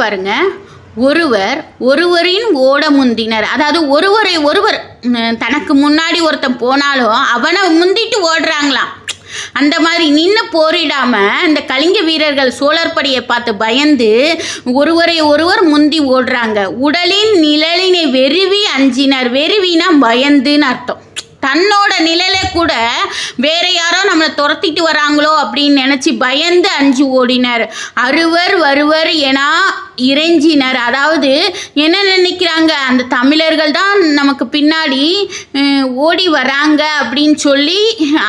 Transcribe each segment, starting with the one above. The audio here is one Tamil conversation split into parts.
பாருங்க. ஒருவர் ஒருவரின் ஓட முந்தினர் அதாவது ஒருவரை ஒருவர் தனக்கு முன்னாடி ஒருத்தன் போனாலும் அவனை முந்திட்டு ஓடுறாங்களாம். அந்த மாதிரி நின்று போரிடாம இந்த கலிங்க வீரர்கள் சோழர் படையை பார்த்து பயந்து ஒருவரை ஒருவர் முந்தி ஓடுறாங்க. உடலின் நிழலினை வெறுவி அஞ்சினர். வெறுவினா பயந்துன்னு அர்த்தம். தன்னோட நிழலை கூட வேற யாரோ நம்மளை துரத்திட்டு வராங்களோ அப்படின்னு நினச்சி பயந்து அஞ்சு ஓடினர். அறுவர் வருவர் என இறைஞ்சினர். அதாவது என்ன நினைக்கிறாங்க? அந்த தமிழர்கள் தான் நமக்கு பின்னாடி ஓடி வராங்க அப்படின்னு சொல்லி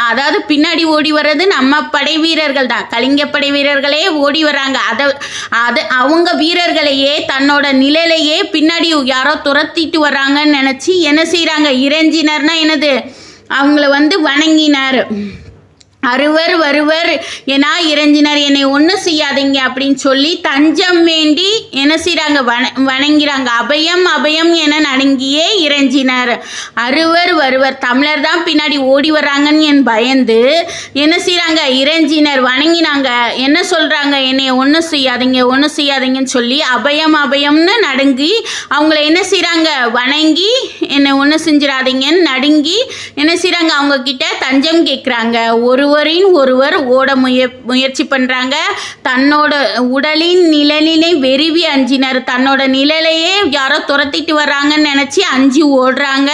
அதாவது பின்னாடி ஓடி வர்றது நம்ம படை வீரர்கள் தான். கலிங்க படை வீரர்களே ஓடி வராங்க. அதை அதை அவங்க வீரர்களையே தன்னோட நிழலையே பின்னாடி யாரோ துரத்திட்டு வராங்கன்னு நினச்சி என்ன செய்கிறாங்க இறைஞ்சினர்னா என்னது? அவங்கள வந்து வணங்கினார். அறுவர் வருவர் என இறைஞ்சினர். என்னை ஒன்றும் செய்யாதீங்க அப்படின்னு சொல்லி தஞ்சம் வேண்டி என்ன செய்கிறாங்க வண வணங்கிறாங்க. அபயம் அபயம் என நடுங்கியே இறைஞ்சினர். அறுவர் வருவர் தமிழர் தான் பின்னாடி ஓடி வர்றாங்கன்னு என் பயந்து என்ன செய்கிறாங்க இறைஞ்சினர் வணங்கினாங்க. என்ன சொல்கிறாங்க என்னை ஒன்றும் செய்யாதீங்க ஒன்றும் செய்யாதீங்கன்னு சொல்லி அபயம் அபயம்னு நடுங்கி அவங்கள என்ன செய்கிறாங்க வணங்கி என்னை ஒன்றும் செஞ்சிடாதீங்கன்னு நடுங்கி என்ன செய்கிறாங்க அவங்கக்கிட்ட தஞ்சம் கேட்குறாங்க ஒரு ஒருவரின் ஒருவர் ஓட முய முயற்சி பண்ணுறாங்க தன்னோட உடலின் நிழலினை வெறுவி அஞ்சினர். தன்னோட நிழலையே யாரோ துரத்திட்டு வர்றாங்கன்னு நினச்சி அஞ்சு ஓடுறாங்க.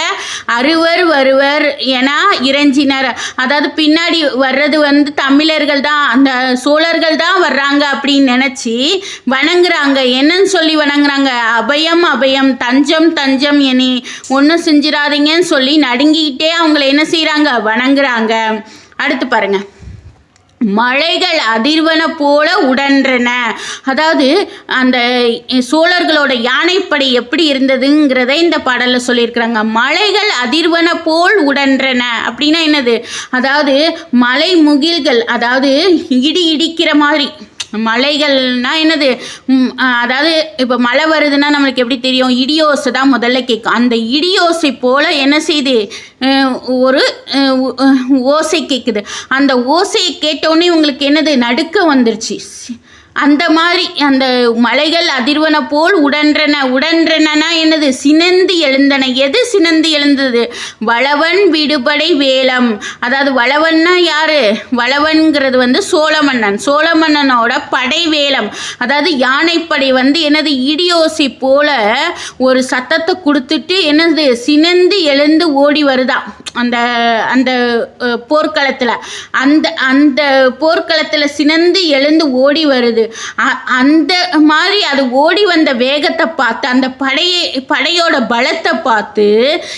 அறுவர் வருவர் என இறைஞ்சினர். அதாவது பின்னாடி வர்றது வந்து தமிழர்கள் தான் அந்த சோழர்கள் தான் வர்றாங்க அப்படின்னு நினச்சி வணங்குறாங்க. என்னன்னு சொல்லி வணங்குறாங்க? அபயம் அபயம் தஞ்சம் தஞ்சம் எனி. ஒன்றும் செஞ்சிடாதீங்கன்னு சொல்லி நடுங்கிக்கிட்டே அவங்கள என்ன செய்கிறாங்க வணங்குறாங்க. அடுத்து பாருங்க. மலைகள் அதிர்வன போல உடன்றன. அதாவது அந்த சோழர்களோட யானைப்படை எப்படி இருந்ததுங்கிறத இந்த பாடலில் சொல்லியிருக்கிறாங்க. மலைகள் அதிர்வன போல் உடன்றன அப்படின்னா என்னது? அதாவது மலை முகில்கள் அதாவது இடி இடிக்கிற மாதிரி. மலைகள்னால் என்னது? அதாவது இப்போ மழை வருதுன்னா நம்மளுக்கு எப்படி தெரியும்? இடியோசை தான் முதல்ல கேட்கும் அந்த இடியோசை போல் என்ன செய்யுது? ஒரு ஓசை கேட்குது அந்த ஓசையை கேட்டோடனே உங்களுக்கு என்னது? நடுக்க வந்துருச்சு. அந்த மாதிரி அந்த மலைகள் அதிர்வன போல் உடன்றன உடன்றனா என்னது? சினந்து எழுந்தன. எது சினந்து எழுந்தது? வளவன் விடுபடை வேலம் அதாவது வளவன்னா யாரு? வளவன்கிறது வந்து சோழமன்னன். சோழமன்னனோட படை வேலம் அதாவது யானைப்படை வந்து என்னது? இடியோசி போல ஒரு சத்தத்தை கொடுத்துட்டு என்னது? சினந்து எழுந்து ஓடி வருதா. அந்த அந்த போர்க்களத்தில். அந்த அந்த போர்க்களத்தில் சினந்து எழுந்து ஓடி வருது. அ- அந்த மாதிரி அது ஓடி வந்த வேகத்தை பார்த்து அந்த படையை படையோட பலத்தை பார்த்து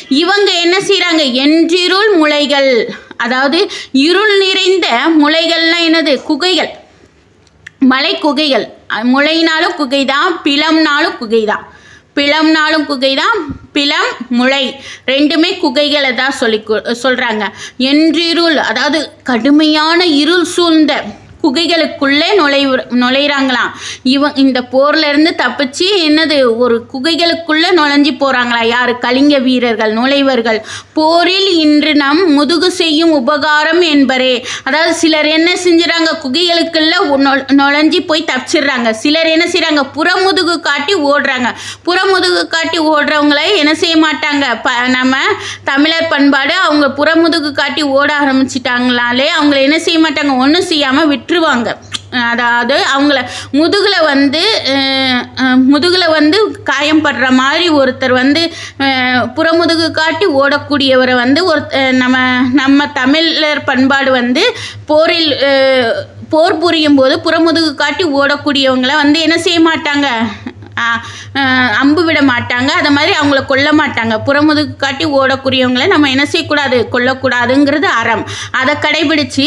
இவங்க என்ன செய்கிறாங்க என்றிருள் முளைகள். அதாவது இருள் நிறைந்த முளைகள்னா என்னது? குகைகள். மலை குகைகள் முளைனாலும் குகை தான் பிளம்னாலும் குகை தான் பிளம்னாலும் குகை தான் பிளம் முளை. ரெண்டுமே குகைகளை தான் சொல்லி சொல்கிறாங்க என்றிருள் அதாவது கடுமையான இருள் சூழ்ந்த குகைகளுக்குள்ளே நுழை நுழையிறாங்களாம். இவன் இந்த போர்ல இருந்து தப்பிச்சு என்னது ஒரு குகைகளுக்குள்ளே நுழைஞ்சு போகிறாங்களா யார்? கலிங்க வீரர்கள் நுழைவர்கள். போரில் இன்று நம் முதுகு செய்யும் உபகாரம் என்பரே. அதாவது சிலர் என்ன செஞ்சுறாங்க? குகைகளுக்குள்ள நுழைஞ்சி நுழைஞ்சு போய் தப்பிச்சிடுறாங்க. சிலர் என்ன செய்கிறாங்க புறமுதுகு காட்டி ஓடுறாங்க. புறமுதுகு காட்டி ஓடுறவங்கள என்ன செய்ய மாட்டாங்க? ப நம்ம தமிழர் பண்பாடு அவங்க புறமுதுகு காட்டி ஓட ஆரம்பிச்சிட்டாங்களாலே அவங்கள என்ன செய்ய மாட்டாங்க? ஒன்றும் செய்யாமல் விட்டுருவாங்க. அதாவது அவங்கள முதுகில் வந்து முதுகில் வந்து காயம் படுற மாதிரி ஒருத்தர் வந்து புறமுதுகு காட்டி ஓடக்கூடியவரை வந்து ஒரு நம்ம நம்ம தமிழர் பண்பாடு வந்து போரில் போர் புரியும் போது புறமுதுகு காட்டி ஓடக்கூடியவங்கள வந்து என்ன செய்ய மாட்டாங்க? அம்பு விட மாட்டாங்க. அதை மாதிரி அவங்கள கொல்ல மாட்டாங்க. புறமுதுகு காட்டி ஓடக்கூடியவங்களை நம்ம என்ன செய்யக்கூடாது? கொல்லக்கூடாதுங்கிறது அறம். அதை கடைபிடிச்சு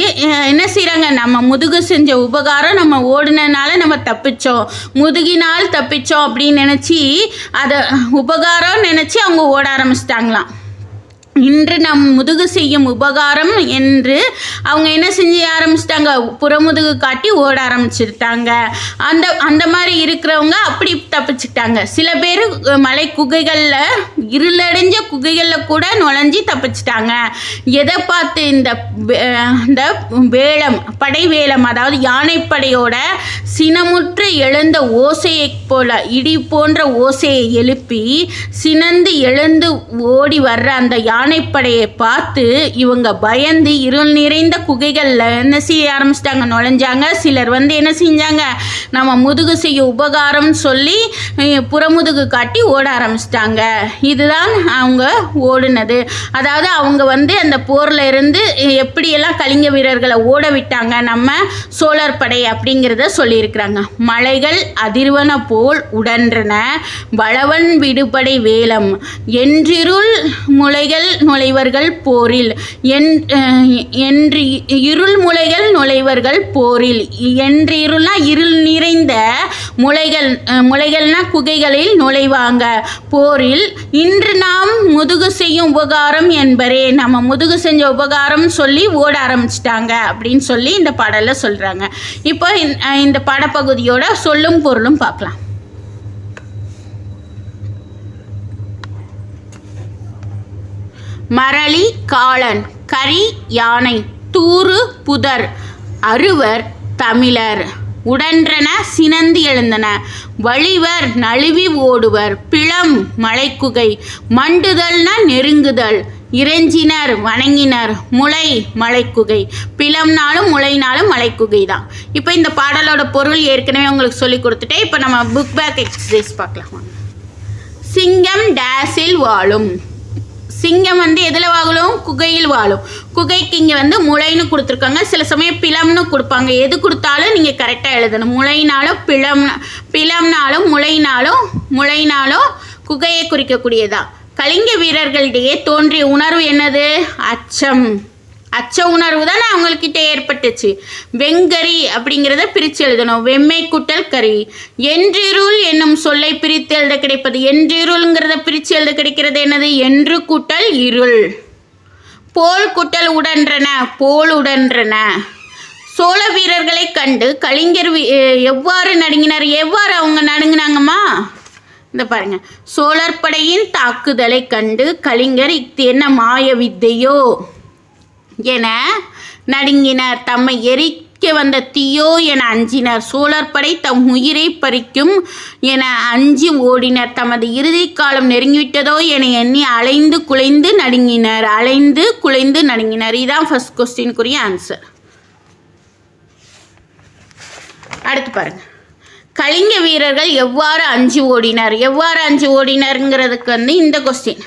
என்ன செய்கிறாங்க நம்ம முதுகு செஞ்ச உபகாரம் நம்ம ஓடினனால நம்ம தப்பிச்சோம். முதுகினால் தப்பிச்சோம் அப்படின்னு நினச்சி அதை உபகாரம் நினச்சி அவங்க ஓட ஆரம்பிச்சிட்டாங்களாம். இன்று நம் முதுகு செய்யும் உபகாரம் என்று அவங்க என்ன செஞ்சு ஆரம்பிச்சிட்டாங்க? புறமுதுகு காட்டி ஓட ஆரம்பிச்சிருட்டாங்க அந்த அந்த மாதிரி இருக்கிறவங்க அப்படி தப்பிச்சுட்டாங்க. சில பேர் மலை குகைகளில் இருளடைஞ்ச குகைகளில் கூட நுழைஞ்சி தப்பிச்சிட்டாங்க. எதை பார்த்து இந்த வே- இந்த வேலம் படை வேலம் அதாவது யானைப்படையோட சினமுற்று எழுந்த ஓசையை போல இடி போன்ற ஓசையை எழுப்பி சினந்து எழுந்து ஓடி வர்ற அந்த யானைப்படையை பார்த்து இவங்க பயந்து இருள் நிறைந்த குகைகளில் என்ன செய்ய ஆரம்பிச்சிட்டாங்க? நுழைஞ்சாங்க. சிலர் வந்து என்ன செஞ்சாங்க? நம்ம முதுகு செய்ய உபகாரம்னு சொல்லி புறமுதுகு காட்டி ஓட ஆரம்பிச்சிட்டாங்க. இதுதான் அவங்க ஓடுனது. அதாவது அவங்க வந்து அந்த போரில் இருந்து எப்படியெல்லாம் கலிங்க வீரர்களை ஓட விட்டாங்க? நம்ம சோழர் படை அப்படிங்கிறத சொல்லியிருக்கிறாங்க. மலைகள் அதிர்வன போல் உடன்றன. பலவன் விடுபடை வேலம். என்றிருள் முளைகள் நுழைவர்கள் போரில். என் என்று இருள் முளைகள் நுழைவர்கள் போரில். என்று இருள்னா இருள் நிறைந்த முளைகள் முளைகள்னா குகைகளில் நுழைவாங்க. போரில் இன்று நாம் முதுகு செய்யும் உபகாரம் என்பரே. நம்ம முதுகு செஞ்ச உபகாரம் சொல்லி ஓட ஆரம்பிச்சிட்டாங்க அப்படின்னு சொல்லி இந்த பாடலில் சொல்கிறாங்க இப்போ இந்த- படப்பகுதியோட இந்த பாடப்பகுதியோட சொல்லும் பொருளும் பார்க்கலாம். மரளி காளன் கரி யானை தூறு புதர் அறுவர் தமிழர். உடன்றன சினந்து எழுந்தன. வழிவர் நழுவி ஓடுவர். பிளம் மலைக்குகை. மண்டுதல்னா நெருங்குதல். இறைஞ்சினர் வணங்கினர் முளை மலைக்குகை. பிளம்னாலும் முளைனாலும் மலைக்குகை தான் இப்போ இந்த பாடலோட பொருள் ஏற்கனவே உங்களுக்கு சொல்லி கொடுத்துட்டேன். இப்போ நம்ம புக் பேக் எக்ஸசைஸ் பார்க்கலாம். சிங்கம் டேஸில் வாழும். சிங்கம் வந்து எதில் வாழும்? குகையில் வாழும். குகைக்கு இங்கே வந்து முளைன்னு கொடுத்துருக்காங்க. சில சமயம் பிளம்னு கொடுப்பாங்க. எது கொடுத்தாலும் நீங்கள் கரெக்டாக எழுதணும். முளைனாலும் பிளம் பிளம்னாலும் முளைனாலும் முளைனாலும் குகையை குறிக்கக்கூடியதா? கலிங்க வீரர்களிடையே தோன்றிய உணர்வு என்னது? அச்சம். அச்ச உணர்வு தானே அவங்கக்கிட்ட ஏற்பட்டுச்சு. வெங்கரி அப்படிங்கிறத பிரித்து எழுதணும். வெம்மை குட்டல் கறி. என்றிருள் என்னும் சொல்லை பிரித்து எழுத கிடைப்பது என்றிருள்ங்கிறத பிரித்து எழுத கிடைக்கிறது என்னது? என்று கூட்டல் இருள். போல் குட்டல் உடன்றன போல் உடன்றன. சோழ வீரர்களை கண்டு கலிங்கர் எவ்வாறு நடுங்கினார்? எவ்வாறு அவங்க நடுங்கினாங்கம்மா? இந்த பாருங்க. சோழர் படையின் தாக்குதலை கண்டு கலிங்கர் இஃது என்ன மாய வித்தையோ? என நடுங்கினர். தம்மை எரிக்க வந்த தீயோ என அஞ்சினர். சோழர் படை தம் உயிரை பறிக்கும் என அஞ்சி ஓடினர். தமது இறுதி காலம் நெருங்கிவிட்டதோ என எண்ணி அலைந்து குலைந்து நடுங்கினர். அலைந்து குலைந்து நடுங்கினர். இதான் ஃபர்ஸ்ட் கொஸ்டினுக்குரிய ஆன்சர் அடுத்து பாருங்க. கலிங்க வீரர்கள் எவ்வாறு அஞ்சு ஓடினர்? எவ்வாறு அஞ்சு ஓடினருங்கிறதுக்கு வந்து இந்த கொஸ்டின்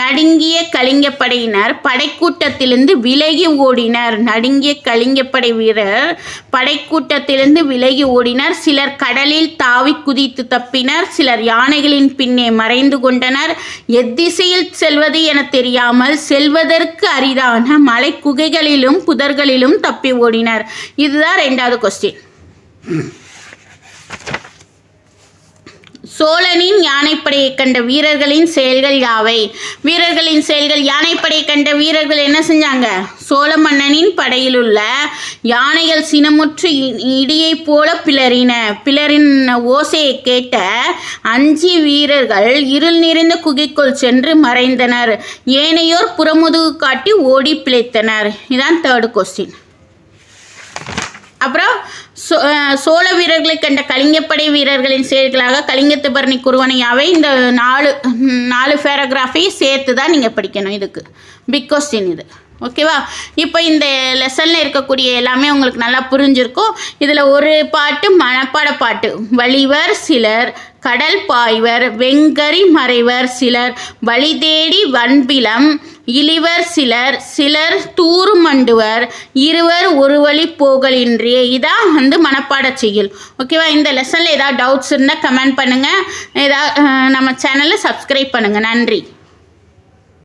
நடுங்கிய கலிங்கப்படையினர் படைக்கூட்டத்திலிருந்து விலகி ஓடினர். நடுங்கிய கலிங்கப்படை வீரர் படைக்கூட்டத்திலிருந்து விலகி ஓடினர். சிலர் கடலில் தாவி குதித்து தப்பினர். சிலர் யானைகளின் பின்னே மறைந்து கொண்டனர். எத்திசையில் செல்வது என தெரியாமல் செல்வதற்கு அரிதான மலை குகைகளிலும் புதர்களிலும் தப்பி ஓடினர். இதுதான் ரெண்டாவது கொஸ்டின் சோழனின் யானைப்படையை கண்ட வீரர்களின் செயல்கள் யாவை? வீரர்களின் செயல்கள் யானைப்படையை கண்ட வீரர்கள் என்ன செஞ்சாங்க? சோழ மன்னனின் படையில் உள்ள யானைகள் சினமுற்று இ- இடியைப் போல பிளறின. பிளரின் ஓசையை கேட்ட அஞ்சு வீரர்கள் இருள் நிறைந்த குகைக்குள் சென்று மறைந்தனர். ஏனையோர் புறமுதுகு காட்டி ஓடி பிழைத்தனர். இதான் தேர்டு கொஸ்டின் அப்புறம் சோ- சோழ வீரர்களை கண்ட கலிங்கப்படை வீரர்களின் செயல்களாக கலிங்கத்து பரணி குருவனையாவை இந்த நாலு நாலு பேராகிராஃபையும் சேர்த்து தான் நீங்கள் படிக்கணும் இதுக்கு. பிக் கொஸ்டின் இது. ஓகேவா இப்போ இந்த லெசனில் இருக்கக்கூடிய எல்லாமே உங்களுக்கு நல்லா புரிஞ்சிருக்கும். இதில் ஒரு பாட்டு மனப்பாட பாட்டு. வழிவர் சிலர் கடல் பாய்வர் வெங்கரி மறைவர் சிலர் வழி தேடி வன்பிலம் இளிவர் சிலர் சிலர் தூறு மண்டுவர் இருவர் ஒரு வழி போகலின்றியே இதான் வந்து மனப்பாடச் செய்யல் ஓகேவா இந்த லெசனில் ஏதாவது டவுட்ஸ் இருந்தால் கமெண்ட் பண்ணுங்கள் ஏதாவது நம்ம சேனலை சப்ஸ்கிரைப் பண்ணுங்கள் நன்றி.